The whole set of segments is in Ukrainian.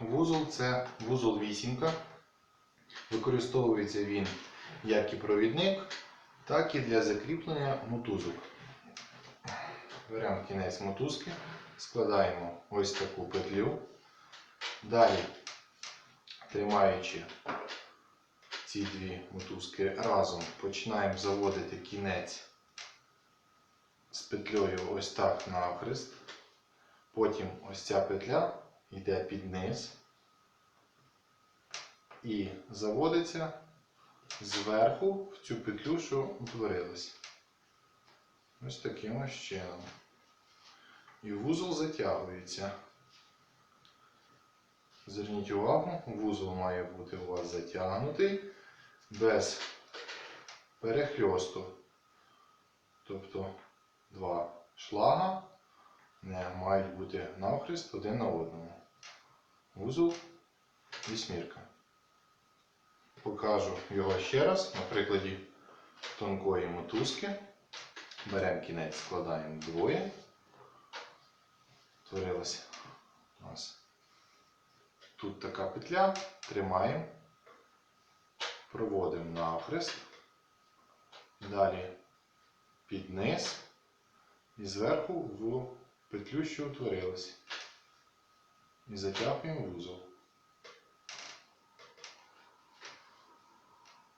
вузол це вузол вісімка. Використовується він як і провідник, так і для закріплення мотузок. Беремо кінець мотузки, складаємо ось таку петлю. Далі, тримаючи ці дві мотузки разом, починаємо заводити кінець з петлею ось так навхрест. Потім ось ця петля йде під низ і заводиться зверху в цю петлю, що утворилась. Ось таким ось чином. І вузол затягується. Зверніть увагу, вузол має бути у вас затягнутий без перехльосту. Тобто два шлага мають бути навхрест один на одному. Вузол вісьмірка. Покажу його ще раз на прикладі тонкої мотузки. Беремо кінець, складаємо двоє. Творилася у нас тут така петля, тримаємо, проводимо навхрест, далі під низ і зверху в петлю, що утворилась. І затягуємо вузол.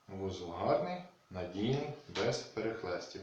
Вузол гарний, надійний, без перехлестів.